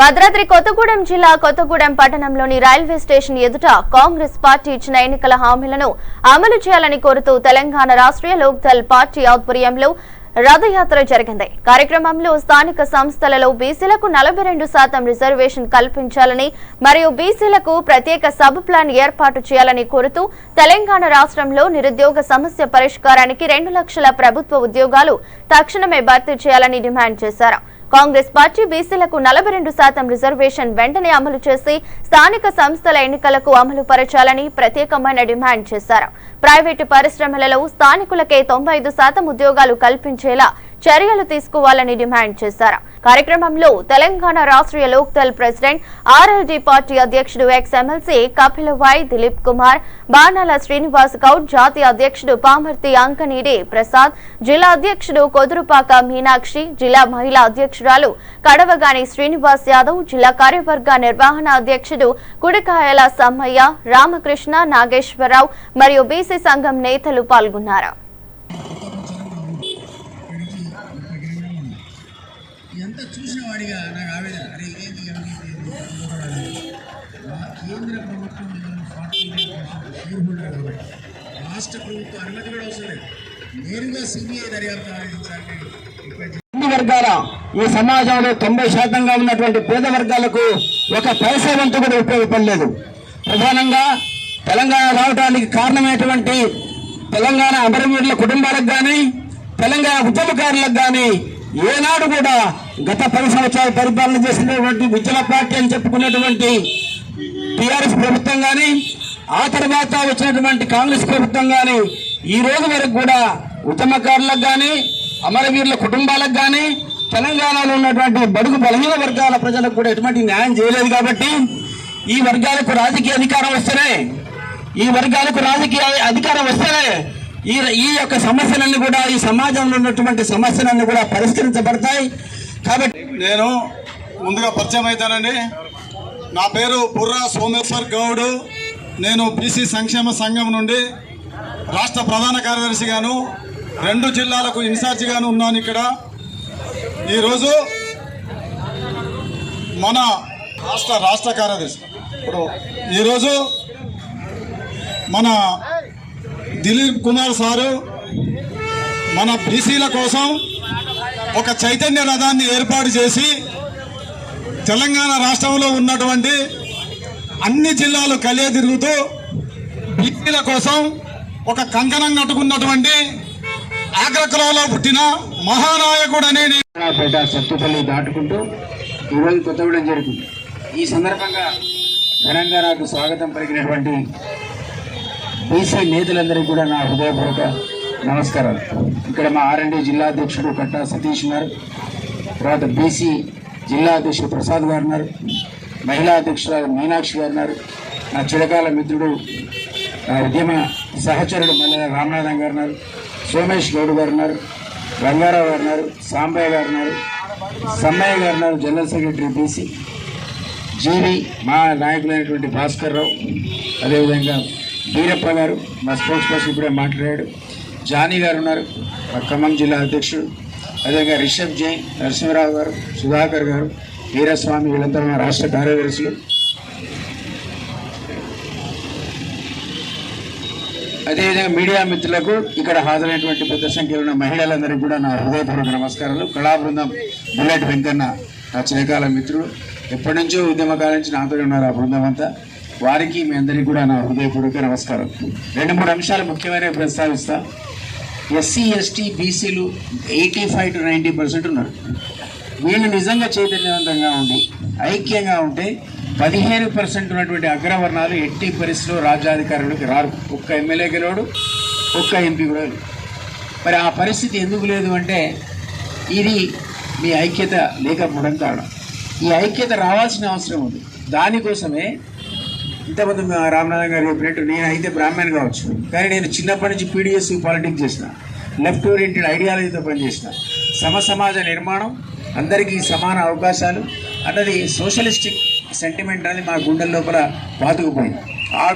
భద్రాద్రి కొత్తగూడెం జిల్లా కొత్తగూడెం పట్టణంలోని railway station ఎదుట కాంగ్రెస్ పార్టీ ఇచ్చిన ఎన్నికల హామీలను అమలు చేయాలని కోరుతూ తెలంగాణ రాష్ట్రీయ లోక్దల్ పార్టీ ఆధ్వర్యంలో రథయాత్ర జరిగింది. కార్యక్రమంలో స్థానిక సంస్థలలో బీసీలకు నలభై రెండు శాతం రిజర్వేషన్ కల్పించాలని మరియు బీసీలకు ప్రత్యేక సబ్ ప్లాన్ ఏర్పాటు చేయాలని కోరుతూ తెలంగాణ రాష్ట్రంలో నిరుద్యోగ సమస్య పరిష్కారానికి రెండు లక్షల ప్రభుత్వ ఉద్యోగాలు తక్షణమే భర్తీ చేయాలని డిమాండ్ చేశారు. కాంగ్రెస్ పార్టీ బీసీలకు నలభై రెండు శాతం రిజర్వేషన్ వెంటనే అమలు చేసి స్థానిక సంస్థల ఎన్నికలకు అమలు పరచాలని ప్రత్యేకమైన డిమాండ్ చేశారు. ప్రైవేటు పరిశ్రమలలో స్థానికులకే తొంభై ఐదు శాతం ఉద్యోగాలు కల్పించేలా చర్యలు తీసుకోవాలని డిమాండ్ చేశారు. కార్యక్రమంలో Telangana Rashtriya Lok Dal president RLD party అధ్యక్షుడు ఎక్స్ ఎమ్మెల్సీ కపిలవాయ్ దిలీప్ కుమార్ బాణాల శ్రీనివాస్ గౌడ్ జాతీయ అధ్యక్షుడు పామర్తి అంకనీడి ప్రసాద్ జిల్లా అధ్యక్షుడు కొదురుపాక మీనాక్షి జిల్లా మహిళా అధ్యక్షురాలు కడవగాని శ్రీనివాస్ యాదవ్ జిల్లా కార్యవర్గ నిర్వహణ అధ్యక్షుడు కుడికాయల సమ్మయ్య రామకృష్ణ నాగేశ్వరరావు మరియు బీసీ సంఘం నేతలు పాల్గొన్నారు. ఇదంతా చూసిన వాడిగా నాకు ఆవేదన. అరే ఏంటి కేంద్ర ప్రభుత్వం షేర్ హోల్డర్ కాబట్టి రాష్ట్ర ప్రభుత్వం అనుమతి కూడా అవసరం లేదు. నేరుగా సిబిఐ దర్యాప్తు ఆరంభించాలని అన్ని వర్గాల ఈ సమాజంలో తొంభై శాతంగా ఉన్నటువంటి పేద వర్గాలకు ఒక పైసా వంతు కూడా ఉపయోగపడలేదు. ప్రధానంగా తెలంగాణ రావడానికి కారణమైనటువంటి తెలంగాణ అమరవీరుల కుటుంబాలకు కానీ తెలంగాణ ఉద్యమకారులకు కానీ ఏనాడు కూడా గత పది సంవత్సరాల పరిపాలన చేసినటువంటి ఉద్యమ పార్టీ అని చెప్పుకున్నటువంటి టిఆర్ఎస్ ప్రభుత్వం కానీ ఆ తర్వాత వచ్చినటువంటి కాంగ్రెస్ ప్రభుత్వం కానీ ఈ రోజు వరకు కూడా ఉద్యమకారులకు కానీ అమరవీరుల కుటుంబాలకు కానీ తెలంగాణలో ఉన్నటువంటి బడుగు బలహీన వర్గాల ప్రజలకు కూడా ఎటువంటి న్యాయం చేయలేదు కాబట్టి ఈ వర్గాలకు రాజకీయ అధికారం వస్తేనే ఈ వర్గాలకు రాజకీయ అధికారం వస్తే ఈ ఈ యొక్క సమస్యలన్నీ కూడా ఈ సమాజంలో ఉన్నటువంటి సమస్యలన్నీ కూడా పరిష్కరించబడతాయి. కాబట్టి నేను ముందుగా పరిచయం అవుతానండి. నా పేరు బుర్రా సోమేశ్వర్ గౌడ్. నేను బీసీ సంక్షేమ సంఘం నుండి రాష్ట్ర ప్రధాన కార్యదర్శిగాను రెండు జిల్లాలకు ఇన్ఛార్జిగాను ఉన్నాను ఇక్కడ. ఈరోజు మన రాష్ట్ర రాష్ట్ర కార్యదర్శి. ఇప్పుడు ఈరోజు మన దిలీప్ కుమార్ సారు మన బీసీల కోసం ఒక చైతన్య రథాన్ని ఏర్పాటు చేసి తెలంగాణ రాష్ట్రంలో ఉన్నటువంటి అన్ని జిల్లాలు కలియ తిరుగుతూ బీసీల కోసం ఒక కంకణం కట్టుకున్నటువంటి ఆగ్రకులంలో పుట్టిన మహానాయకుడు నేను. పేట సత్తుపల్లి దాటుకుంటూ ఈరోజు కొత్తగూడెం జరుగుతుంది. ఈ సందర్భంగా తెలంగాణకు స్వాగతం పలికినటువంటి బీసీ నేతలందరికీ కూడా నా హృదయపూర్వక నమస్కారాలు. ఇక్కడ మా ఆర్ఎండి జిల్లా అధ్యక్షుడు కట్టా సతీష్ ఉన్నారు. తర్వాత బీసీ జిల్లా అధ్యక్షుడు ప్రసాద్ గారు ఉన్నారు. మహిళా అధ్యక్షురాలు మీనాక్షి గారు ఉన్నారు. నా చిరకాల మిత్రుడు ఉద్యమ సహచరుడు మల్లెల రామనాథం గారు ఉన్నారు. సోమేష్ గౌడ్ గారు ఉన్నారు. రంగారావు గారు ఉన్నారు. సాంబయ్య గారు ఉన్నారు. సమ్మయ్య గారు ఉన్నారు. General secretary BC. జీవి మా నాయకులైనటువంటి భాస్కర్ రావు. అదేవిధంగా వీరప్ప గారు మా స్పోర్ట్స్ పర్సన్ ఇప్పుడే మాట్లాడాడు. జానీ గారు ఉన్నారు ఖమ్మం జిల్లా అధ్యక్షుడు. అదేవిధంగా రిషబ్ జైన్ నరసింహరావు గారు సుధాకర్ గారు వీరస్వామి వీళ్ళంతా మా రాష్ట్ర కార్యదర్శులు. అదేవిధంగా మీడియా మిత్రులకు ఇక్కడ హాజరైనటువంటి పెద్ద సంఖ్యలో ఉన్న మహిళలందరికీ కూడా నా హృదయపూర్వక నమస్కారాలు. కళాబృందం బుల్లెట్ వెంకన్న నా చిరకాల మిత్రుడు. ఎప్పటి నుంచో ఉద్యమకాల నుంచి నాతో ఉన్నారు ఆ బృందం అంతా. వారికి మీ అందరికీ కూడా నా హృదయపూర్వక నమస్కారం. రెండు మూడు అంశాలు ముఖ్యమైనవి ప్రస్తావిస్తా. ఎస్సీ ఎస్టీ బీసీలు eighty five to ninety percent ఉన్నారు. వీళ్ళు నిజంగా చైతన్యవంతంగా ఉండి ఐక్యంగా ఉంటే పదిహేను పర్సెంట్ ఉన్నటువంటి అగ్రవర్ణాలు ఎట్టి పరిస్థితిలో రాజ్యాధికారులకు రారు. ఒక్క ఎమ్మెల్యే గెలవడు ఒక్క ఎంపీ కూడా మరి ఆ పరిస్థితి ఎందుకు లేదు అంటే ఇది మీ ఐక్యత లేకపోవడం కారణం. ఈ ఐక్యత రావాల్సిన అవసరం ఉంది. దానికోసమే ఇంతమంది మా రామనాథన్ గారు చెప్పినట్టు నేను అయితే బ్రాహ్మణ్ కావచ్చు. కానీ నేను చిన్నప్పటి నుంచి పీడిఎస్ పాలిటిక్స్ చేసిన. లెఫ్ట్ ఓరియంటెడ్ ఐడియాలజీతో పనిచేసిన. సమ సమాజ నిర్మాణం అందరికీ సమాన అవకాశాలు అన్నది సోషలిస్టిక్ సెంటిమెంట్ అనేది మా గుండెల లోపల పాతుకుపోయింది ఆ